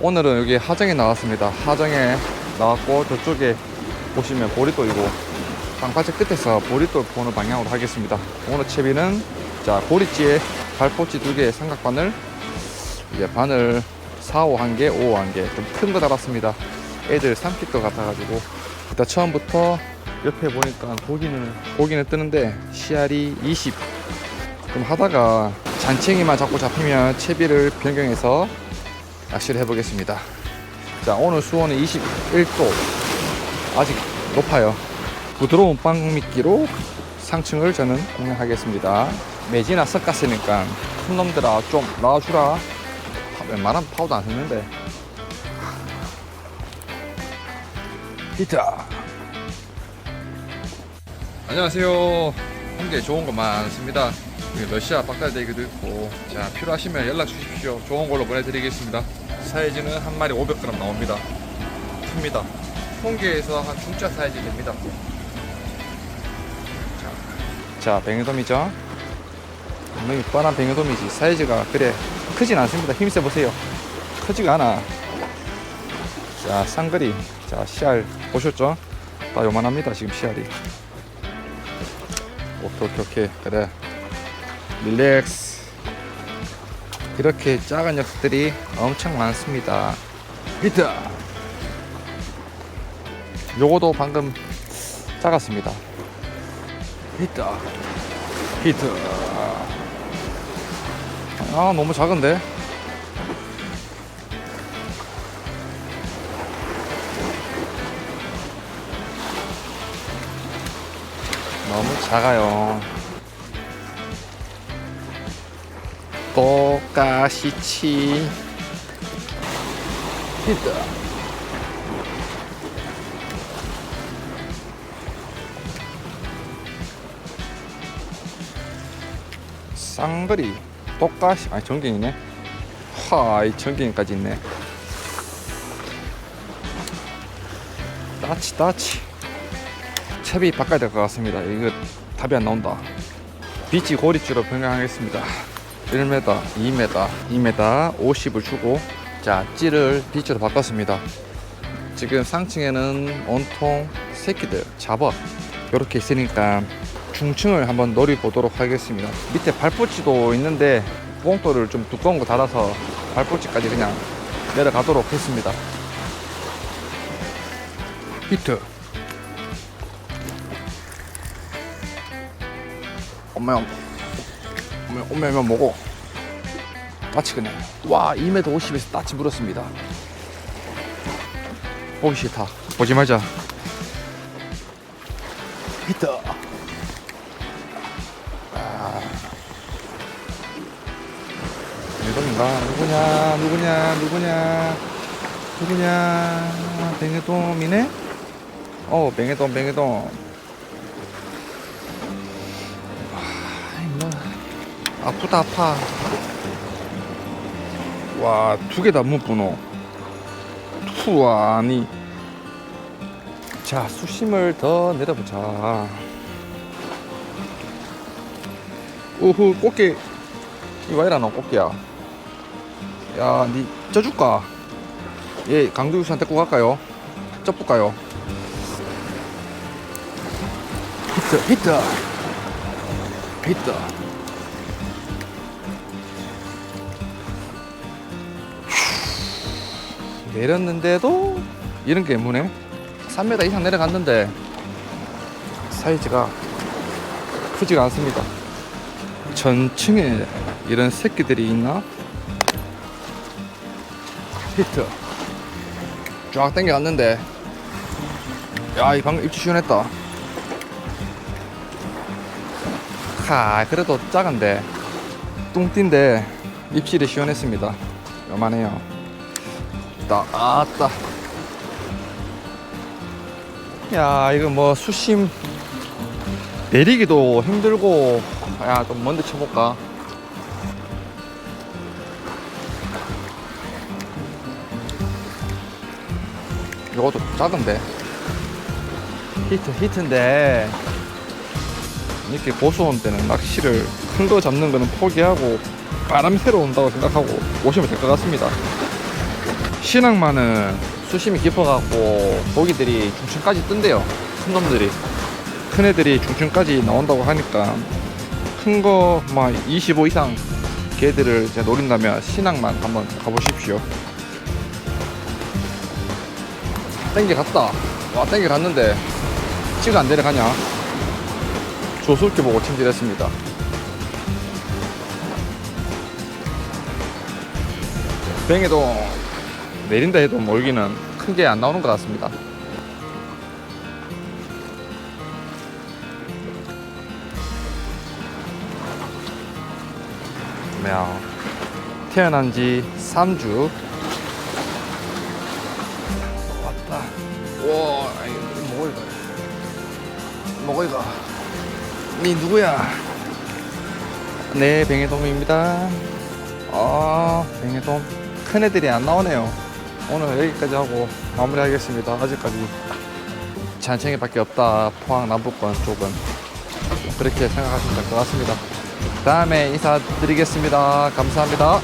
오늘은 여기 하정에 나왔습니다. 하정에 나왔고 저쪽에 보시면 보리또이고 방파제 끝에서 보리또 보는 방향으로 하겠습니다. 오늘 채비는 자 보리찌에 발포찌 두 개, 삼각바늘 이제 바늘 4, 5 한 개, 5한개 좀 큰 거 달았습니다. 애들 삼킬 것 같아가지고 일단 처음부터 옆에 보니까 고기는 고기는 뜨는데 씨알이 20 그럼 하다가 잔챙이만 자꾸 잡히면 채비를 변경해서 낚시를 해보겠습니다. 자, 오늘 수온은 21도. 아직 높아요. 부드러운 빵 미끼로 상층을 저는 공략하겠습니다. 매지나 섞었으니까 큰 놈들아 좀 놔주라. 웬만하면 파우도 안 쓰는데. 히트! 안녕하세요. 홍게 좋은 거 많습니다. 러시아 박달대기도 있고 자 필요하시면 연락 주십시오 좋은 걸로 보내드리겠습니다 사이즈는 한 마리 500g 나옵니다. 큽니다. 홍게에서 한 중짜 사이즈 됩니다. 자, 자 뱅에돔이죠? 분명히 뻔한 뱅에돔이지. 사이즈가 그래 크진 않습니다. 힘세 보세요. 크지가 않아. 자 쌍거리. 자 씨알 보셨죠? 다 요만합니다 지금 씨알이. 오케이 오케이 오케이. 그래. 릴렉스 이렇게 작은 녀석들이 엄청 많습니다. 히트! 요거도 방금 작았습니다. 히트! 히트! 아 너무 작은데? 너무 작아요 똑같이치. 히트 쌍거리. 똑같이 아니 전갱이네. 하이 전갱이까지 있네. 따치 따치. 채비 바꿔야 될 것 같습니다. 이거 답이 안 나온다. 비치 고리줄로 변경하겠습니다 1m, 2m, 2m 50을 주고 자 찌를 비치로 바꿨습니다. 지금 상층에는 온통 새끼들 잡어 이렇게 있으니까 중층을 한번 노려보도록 하겠습니다. 밑에 발포치도 있는데 봉돌을 좀 두꺼운 거 달아서 발포치까지 그냥 내려가도록 했습니다. 히트. 엄마 오면 오면 오면 뭐고? 따치 그냥 와 2m 50에서 따치 물었습니다. 보기 싫다. 보지 말자. 히트 아. 뱅에돔인가? 누구냐? 누구냐? 누구냐? 누구냐? 뱅에돔이네? 어 뱅에돔 뱅에돔 아프다 아파. 와 두 개 다 못 보노. 투 아니. 자 수심을 더 내려보자. 우후 꽃게. 이거 이라노 꽃게야. 야니 쪄줄까? 얘 강두유산 데리고 갈까요? 쪄볼까요? 히트 히트 히트 내렸는데도 이런 게 무네? 3m 이상 내려갔는데 사이즈가 크지가 않습니다. 전층에 이런 새끼들이 있나? 히트. 쫙 당겨갔는데. 야이 방금 입질 시원했다. 하 그래도 작은데. 뚱띠인데 입질이 시원했습니다. 요만해요 아따 아따. 야 이거 뭐 수심 내리기도 힘들고 야 좀 먼데 쳐볼까? 요것도 작은데? 히트 히트인데. 이렇게 고수온 때는 낚시를 큰 거 잡는 거는 포기하고 바람이 새로 온다고 생각하고 오시면 될 것 같습니다 신앙만은 수심이 깊어갖고 고기들이 중층까지 뜬대요. 큰 놈들이. 큰 애들이 중층까지 나온다고 하니까 큰 거 막 25 이상 개들을 이제 노린다면 신앙만 한번 가보십시오. 땡겨 갔다. 와 땡겨 갔는데 치가 안 내려가냐? 조술기 보고 침질했습니다. 뱅에도 내린다 해도 몰기는 큰 게 안 나오는 것 같습니다. 야, 태어난 지 3주. 왔다. 와, 뭐가 이거? 뭐가 이거? 니 누구야? 네, 뱅에돔입니다. 아, 뱅에돔. 큰 애들이 안 나오네요. 오늘 여기까지 하고 마무리하겠습니다. 아직까지 잔챙이밖에 없다. 포항 남부권 쪽은 그렇게 생각하시면 될 것 같습니다. 다음에 인사드리겠습니다. 감사합니다.